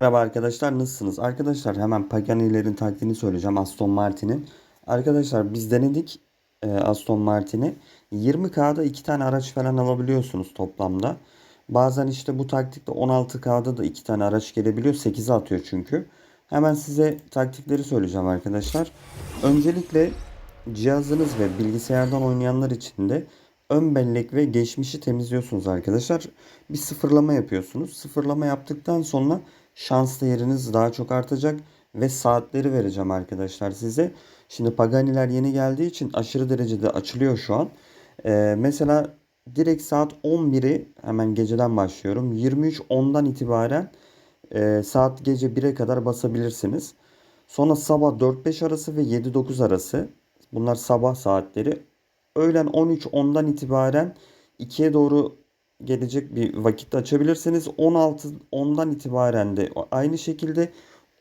Merhaba arkadaşlar nasılsınız? Arkadaşlar hemen Pagani'lerin taktiğini söyleyeceğim Aston Martin'in. Arkadaşlar biz denedik e, Aston Martin'i. 20K'da 2 tane araç falan alabiliyorsunuz toplamda. Bazen işte bu taktikte 16K'da da 2 tane araç gelebiliyor. 8'e atıyor çünkü. Hemen size taktikleri söyleyeceğim arkadaşlar. Öncelikle cihazınız ve bilgisayardan oynayanlar için de ön bellek ve geçmişi temizliyorsunuz arkadaşlar. Bir sıfırlama yapıyorsunuz. Sıfırlama yaptıktan sonra şans değeriniz daha çok artacak ve saatleri vereceğim arkadaşlar size. Şimdi Pagani'ler yeni geldiği için aşırı derecede açılıyor şu an. Ee, mesela direkt saat 11'i hemen geceden başlıyorum. 23.10'dan itibaren e, saat gece 1'e kadar basabilirsiniz. Sonra sabah 4-5 arası ve 7-9 arası. Bunlar sabah saatleri. Öğlen 13.10'dan itibaren 2'ye doğru gelecek bir vakitte açabilirsiniz. 16 10'dan itibaren de aynı şekilde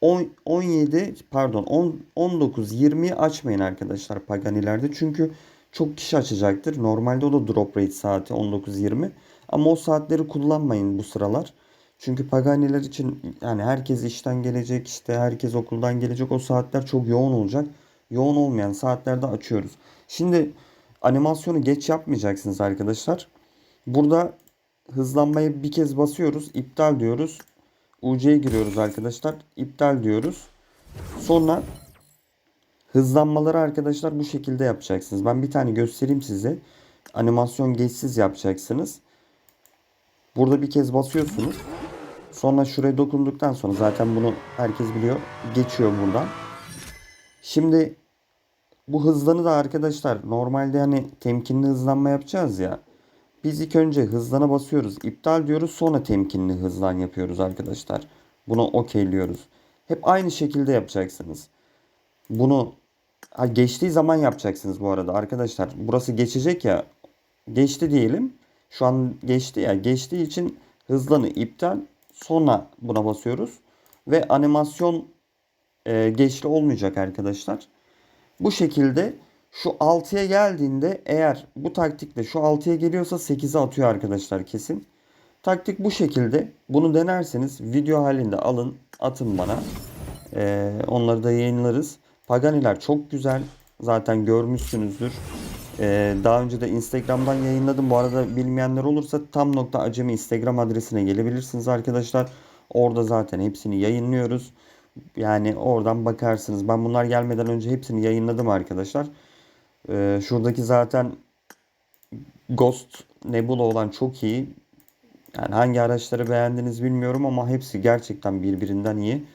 10 17 pardon 10 19 20'yi açmayın arkadaşlar Pagani'lerde. Çünkü çok kişi açacaktır. Normalde o da drop rate saati 19-20. Ama o saatleri kullanmayın bu sıralar. Çünkü Pagani'ler için yani herkes işten gelecek işte herkes okuldan gelecek o saatler çok yoğun olacak. Yoğun olmayan saatlerde açıyoruz. Şimdi animasyonu geç yapmayacaksınız arkadaşlar. Burada hızlanmayı bir kez basıyoruz. iptal diyoruz. UC'ye giriyoruz arkadaşlar. iptal diyoruz. Sonra hızlanmaları arkadaşlar bu şekilde yapacaksınız. Ben bir tane göstereyim size. Animasyon geçsiz yapacaksınız. Burada bir kez basıyorsunuz. Sonra şuraya dokunduktan sonra zaten bunu herkes biliyor. Geçiyor buradan. Şimdi bu hızlanı da arkadaşlar normalde hani temkinli hızlanma yapacağız ya. Biz ilk önce hızlana basıyoruz. iptal diyoruz. Sonra temkinli hızlan yapıyoruz arkadaşlar. Bunu okeyliyoruz. Hep aynı şekilde yapacaksınız. Bunu ha, geçtiği zaman yapacaksınız bu arada arkadaşlar. Burası geçecek ya. Geçti diyelim. Şu an geçti ya. Geçtiği için hızlanı iptal. Sonra buna basıyoruz. Ve animasyon e, geçli olmayacak arkadaşlar. Bu şekilde şu 6'ya geldiğinde eğer bu taktikle şu 6'ya geliyorsa 8'e atıyor arkadaşlar kesin. Taktik bu şekilde. Bunu denerseniz video halinde alın atın bana. Ee, onları da yayınlarız. Paganiler çok güzel. Zaten görmüşsünüzdür. Ee, daha önce de Instagram'dan yayınladım. Bu arada bilmeyenler olursa tam nokta acemi Instagram adresine gelebilirsiniz arkadaşlar. Orada zaten hepsini yayınlıyoruz. Yani oradan bakarsınız. Ben bunlar gelmeden önce hepsini yayınladım arkadaşlar. Ee, şuradaki zaten Ghost Nebula olan çok iyi. Yani hangi araçları beğendiniz bilmiyorum ama hepsi gerçekten birbirinden iyi.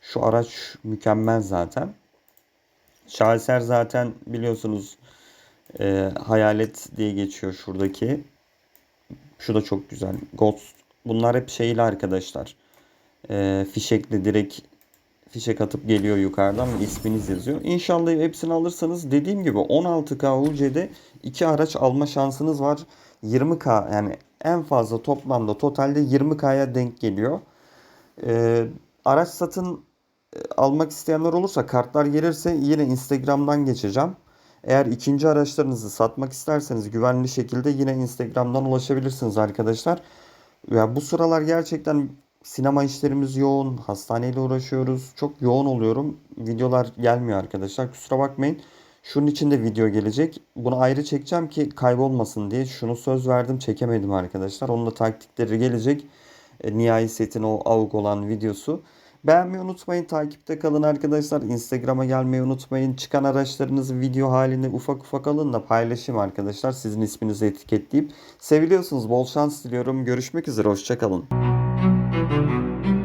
Şu araç mükemmel zaten. Şaheser zaten biliyorsunuz e, hayalet diye geçiyor şuradaki. Şu da çok güzel. Ghost. Bunlar hep şeyli arkadaşlar. E, fişekli direkt fişek atıp geliyor yukarıdan ve isminiz yazıyor. İnşallah hepsini alırsanız dediğim gibi 16K UC'de iki araç alma şansınız var. 20K yani en fazla toplamda totalde 20K'ya denk geliyor. Ee, araç satın e, almak isteyenler olursa kartlar gelirse yine Instagram'dan geçeceğim. Eğer ikinci araçlarınızı satmak isterseniz güvenli şekilde yine Instagram'dan ulaşabilirsiniz arkadaşlar. Ya bu sıralar gerçekten Sinema işlerimiz yoğun. Hastaneyle uğraşıyoruz. Çok yoğun oluyorum. Videolar gelmiyor arkadaşlar. Kusura bakmayın. Şunun için de video gelecek. Bunu ayrı çekeceğim ki kaybolmasın diye. Şunu söz verdim çekemedim arkadaşlar. Onun da taktikleri gelecek. E, nihai setin o AUG olan videosu. Beğenmeyi unutmayın. Takipte kalın arkadaşlar. Instagram'a gelmeyi unutmayın. Çıkan araçlarınızı video halinde ufak ufak alın da paylaşayım arkadaşlar. Sizin isminizi etiketleyip. Seviliyorsunuz. Bol şans diliyorum. Görüşmek üzere. Hoşçakalın. Thank you.